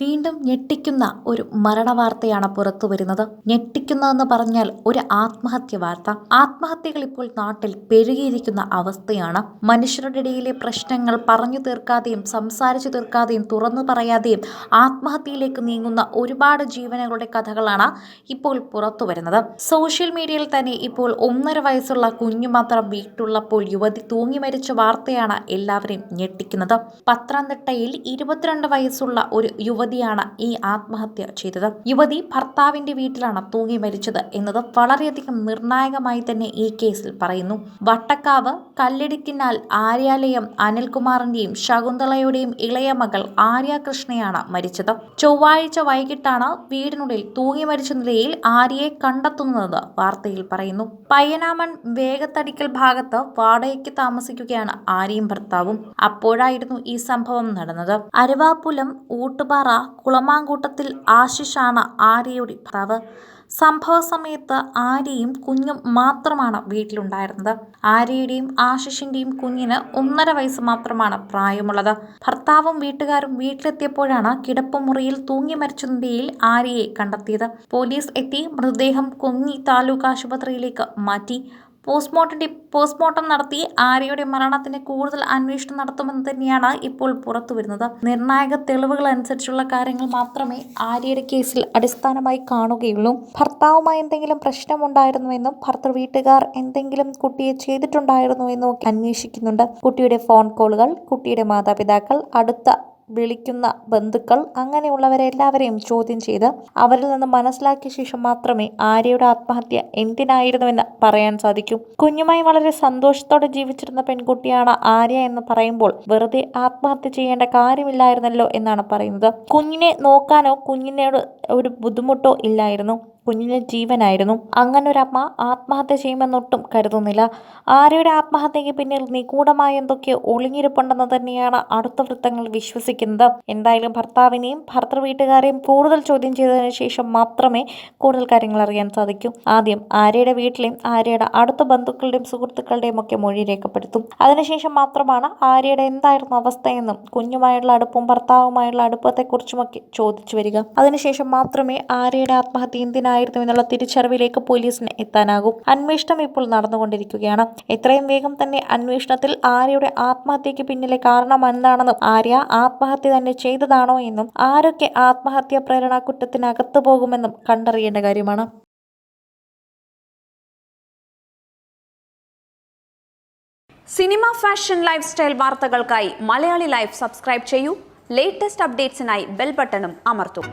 വീണ്ടും ഞെട്ടിക്കുന്ന ഒരു മരണവാർത്തയാണ് പുറത്തു വരുന്നത്. ഞെട്ടിക്കുന്നതെന്ന് പറഞ്ഞാൽ ഒരു ആത്മഹത്യ വാർത്ത. ആത്മഹത്യകൾ ഇപ്പോൾ നാട്ടിൽ പെരുകിയിരിക്കുന്ന അവസ്ഥയാണ്. മനുഷ്യരുടെ ഇടയിലെ പ്രശ്നങ്ങൾ പറഞ്ഞു തീർക്കാതെയും സംസാരിച്ചു തീർക്കാതെയും തുറന്നു പറയാതെയും ആത്മഹത്യയിലേക്ക് നീങ്ങുന്ന ഒരുപാട് ജീവനുകളുടെ കഥകളാണ് ഇപ്പോൾ പുറത്തു വരുന്നത്. സോഷ്യൽ മീഡിയയിൽ തന്നെ ഇപ്പോൾ ഒന്നര വയസ്സുള്ള കുഞ്ഞു മാത്രം വീട്ടുള്ളപ്പോൾ യുവതി തൂങ്ങി മരിച്ച വാർത്തയാണ് എല്ലാവരെയും ഞെട്ടിക്കുന്നത്. പത്തനംതിട്ടയിൽ ഇരുപത്തിരണ്ട് വയസ്സുള്ള ഒരു യുവതിയാണ് ഈ ആത്മഹത്യ ചെയ്തത്. യുവതി ഭർത്താവിന്റെ വീട്ടിലാണ് തൂങ്ങി മരിച്ചത് എന്നത് വളരെയധികം നിർണായകമായി തന്നെ ഈ കേസിൽ പറയുന്നു. വട്ടക്കാവ് കല്ലിടിക്കിനാൽ ആര്യാലയം അനിൽകുമാറിന്റെയും ശകുന്തളയുടെയും ഇളയ മകൾ ആര്യ കൃഷ്ണയാണ് മരിച്ചത്. ചൊവ്വാഴ്ച വൈകിട്ടാണ് വീടിനുള്ളിൽ തൂങ്ങി മരിച്ച നിലയിൽ ആര്യയെ കണ്ടെത്തുന്നത് വാർത്തയിൽ പറയുന്നു. പയ്യനാമൺ വേഗത്തടിക്കൽ ഭാഗത്ത് വാടകയ്ക്ക് താമസിക്കുകയാണ് ആര്യയും ഭർത്താവും. അപ്പോഴായിരുന്നു ഈ സംഭവം നടന്നത്. അരുവാപ്പുലം ഊട്ടുപാറ കുളമാങ്കൂട്ടത്തിൽ ആശിഷാണ് ആര്യയുടെ ഭർത്താവ്. സംഭവ സമയത്ത് ആര്യയും കുഞ്ഞും മാത്രമാണ് വീട്ടിലുണ്ടായിരുന്നത്. ആര്യയുടെയും ആശിഷിന്റെയും കുഞ്ഞിന് ഒന്നര വയസ്സ് മാത്രമാണ് പ്രായമുള്ളത്. ഭർത്താവും വീട്ടുകാരും വീട്ടിലെത്തിയപ്പോഴാണ് കിടപ്പുമുറിയിൽ തൂങ്ങി മരിച്ച ആര്യയെ കണ്ടെത്തിയത്. പോലീസ് എത്തി മൃതദേഹം കൊങ്ങി താലൂക്ക് ആശുപത്രിയിലേക്ക് മാറ്റി. പോസ്റ്റ്മോർട്ടം പോസ്റ്റ്മോർട്ടം നടത്തി ആര്യയുടെ മരണത്തിന് കൂടുതൽ അന്വേഷണം നടത്തുമെന്ന് തന്നെയാണ് ഇപ്പോൾ പുറത്തു വരുന്നത്. നിർണായക തെളിവുകൾ അനുസരിച്ചുള്ള കാര്യങ്ങൾ മാത്രമേ ആര്യയുടെ കേസിൽ അടിസ്ഥാനമായി കാണുകയുള്ളൂ. ഭർത്താവുമായി എന്തെങ്കിലും പ്രശ്നമുണ്ടായിരുന്നുവെന്നും ഭർത്തൃ വീട്ടുകാർ എന്തെങ്കിലും കുട്ടിയെ ചെയ്തിട്ടുണ്ടായിരുന്നുവെന്നും ഒക്കെ അന്വേഷിക്കുന്നുണ്ട്. കുട്ടിയുടെ ഫോൺ കോളുകൾ കുട്ടിയുടെ മാതാപിതാക്കൾ അടുത്ത വിളിക്കുന്ന ബന്ധുക്കൾ അങ്ങനെയുള്ളവരെ എല്ലാവരെയും ചോദ്യം ചെയ്ത് അവരിൽ നിന്ന് മനസ്സിലാക്കിയ ശേഷം മാത്രമേ ആര്യയുടെ ആത്മഹത്യ എന്തിനായിരുന്നുവെന്ന് പറയാൻ സാധിക്കൂ. കുഞ്ഞുമായി വളരെ സന്തോഷത്തോടെ ജീവിച്ചിരുന്ന പെൺകുട്ടിയാണ് ആര്യ എന്ന് പറയുമ്പോൾ വെറുതെ ആത്മഹത്യ ചെയ്യേണ്ട കാര്യമില്ലായിരുന്നല്ലോ എന്നാണ് പറയുന്നത്. കുഞ്ഞിനെ നോക്കാനോ കുഞ്ഞിനോട് ഒരു ബുദ്ധിമുട്ടോ ഇല്ലായിരുന്നു. കുഞ്ഞിന് ജീവനായിരുന്നു. അങ്ങനൊരമ്മ ആത്മഹത്യ ചെയ്യുമെന്നൊട്ടും കരുതുന്നില്ല. ആര്യയുടെ ആത്മഹത്യയ്ക്ക് പിന്നിൽ നിഗൂഢമായ എന്തൊക്കെ ഒളിഞ്ഞിരിപ്പുണ്ടെന്ന് തന്നെയാണ് അടുത്ത വൃത്തങ്ങൾ വിശ്വസിക്കുന്നത്. എന്തായാലും ഭർത്താവിനെയും ഭർത്തൃ വീട്ടുകാരെയും കൂടുതൽ ചോദ്യം ചെയ്തതിനു ശേഷം മാത്രമേ കൂടുതൽ കാര്യങ്ങൾ അറിയാൻ സാധിക്കൂ. ആദ്യം ആര്യയുടെ വീട്ടിലെയും ആര്യയുടെ അടുത്ത ബന്ധുക്കളുടെയും സുഹൃത്തുക്കളുടെയും ഒക്കെ മൊഴി രേഖപ്പെടുത്തും. അതിനുശേഷം മാത്രമാണ് ആര്യയുടെ എന്തായിരുന്നു അവസ്ഥയെന്നും കുഞ്ഞുമായുള്ള അടുപ്പും ഭർത്താവുമായുള്ള അടുപ്പത്തെക്കുറിച്ചുമൊക്കെ ചോദിച്ചു വരിക. അതിനുശേഷം മാത്രമേ ആര്യയുടെ ആത്മഹത്യ എന്തിനായിരുന്നു എന്നുള്ള തിരിച്ചറിവിലേക്ക് പോലീസിന് എത്താനാകും. അന്വേഷണം ഇപ്പോൾ നടന്നുകൊണ്ടിരിക്കുകയാണ്. എത്രയും വേഗം തന്നെ അന്വേഷണത്തിൽ ആര്യയുടെ ആത്മഹത്യക്ക് പിന്നിലെ കാരണം എന്താണെന്നും ആര്യ ആത്മഹത്യ തന്നെ ചെയ്തതാണോ എന്നും ആരൊക്കെ ആത്മഹത്യ പ്രേരണ കുറ്റത്തിനകത്തു പോകുമെന്നും കണ്ടറിയേണ്ട കാര്യമാണ്. സിനിമ ഫാഷൻ ലൈഫ് സ്റ്റൈൽ വാർത്തകൾക്കായി മലയാളി ലൈഫ് സബ്സ്ക്രൈബ് ചെയ്യൂ. ലേറ്റസ്റ്റ് അപ്ഡേറ്റ്സിനായി ബെൽ ബട്ടണും അമർത്തും.